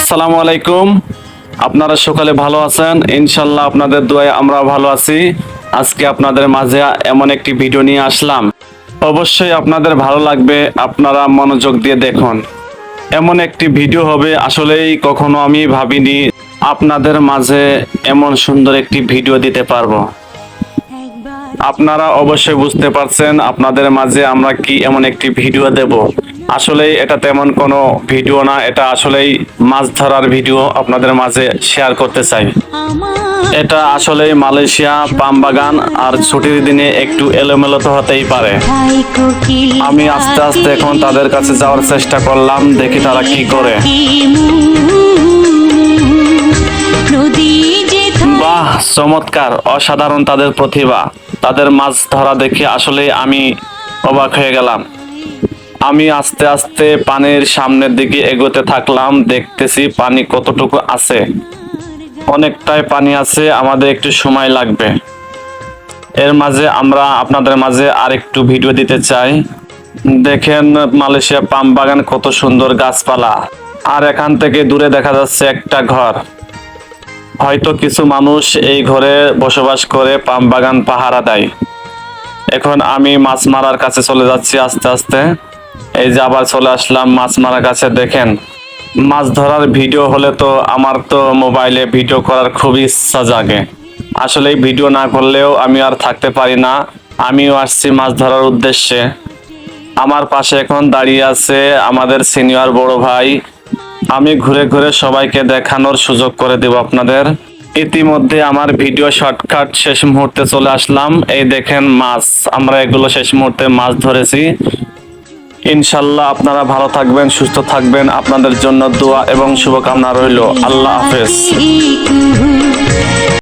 আসসালামু আলাইকুম। আপনারা সকালে ভালো আছেন? ইনশাল্লাহ আপনাদের দোয়ায় আমরা ভালো আছি। আজকে আপনাদের মাঝে এমন একটি ভিডিও নিয়ে আসলাম। অবশ্যই আপনাদের ভালো লাগবে, আপনারা মনোযোগ দিয়ে দেখুন। এমন একটি ভিডিও হবে, আসলেই কখনো আমি ভাবিনি আপনাদের মাঝে এমন সুন্দর একটি ভিডিও দিতে পারব। আপনারা অবশ্যই বুঝতে পারছেন আপনাদের মাঝে আমরা কি এমন একটি ভিডিও দেব। আসলে এটা তেমন কোনো ভিডিও না, এটা আসলেই মাছ ধরার ভিডিও আপনাদের মাঝে শেয়ার করতে চাই। এটা আসলেই মালয়েশিয়া পাম বাগান আর ছুটির দিনে একটু এলোমেলো তো হতেই পারে। আমি আস্তে আস্তে এখন তাদের কাছে যাওয়ার চেষ্টা করলাম, দেখি তারা কি করে। বাহ, চমৎকার, অসাধারণ তাদের প্রতিভা। তাদের মাছ ধরা দেখে আসলে আমি অবাক হয়ে গেলাম। আমি আস্তে আস্তে পানির সামনের দিকে এগোতে থাকলাম, দেখতেছি পানি কতটুকু আছে। অনেকটাই পানি আছে, আমাদের একটু সময় লাগবে। এর মাঝে আমরা আপনাদের মাঝে আরেকটু ভিডিও দিতে চাই। দেখেন মালয়েশিয়া পাম বাগান কত সুন্দর গাছপালা। আর এখান থেকে দূরে দেখা যাচ্ছে একটা ঘর। হয়তো কিছু মানুষ এই ঘরে বসবাস করে, পাম বাগান পাহারা দেয়। এখন আমি মাছ মারার কাছে চলে যাচ্ছি আস্তে আস্তে। এই যে আবার চলে আসলাম মাছ মারার কাছে, দেখেন। মাছ ধরার ভিডিও হলে তো আমার তো মোবাইলে ভিডিও করার খুব ইচ্ছা জাগে। আসলে ভিডিও না করলেও আমি আর থাকতে পারি না। আমিও আসছি মাছ ধরার উদ্দেশ্যে। আমার পাশে এখন দাঁড়িয়ে আছে আমাদের সিনিয়র বড় ভাই। আমি ঘুরে ঘুরে সবাইকে দেখানোর সুযোগ করে দেব আপনাদের। ইতিমধ্যে আমার ভিডিও শর্টকাট শেষ মুহূর্তে চলে আসলাম। এই দেখেন মাছ, আমরা এগুলো শেষ মুহূর্তে মাছ ধরেছি। ইনশাল্লাহ আপনারা ভালো থাকবেন সুস্থ থাকবেন। আপনাদের জন্য দোয়া এবং শুভকামনা রইল। আল্লাহ হাফেজ।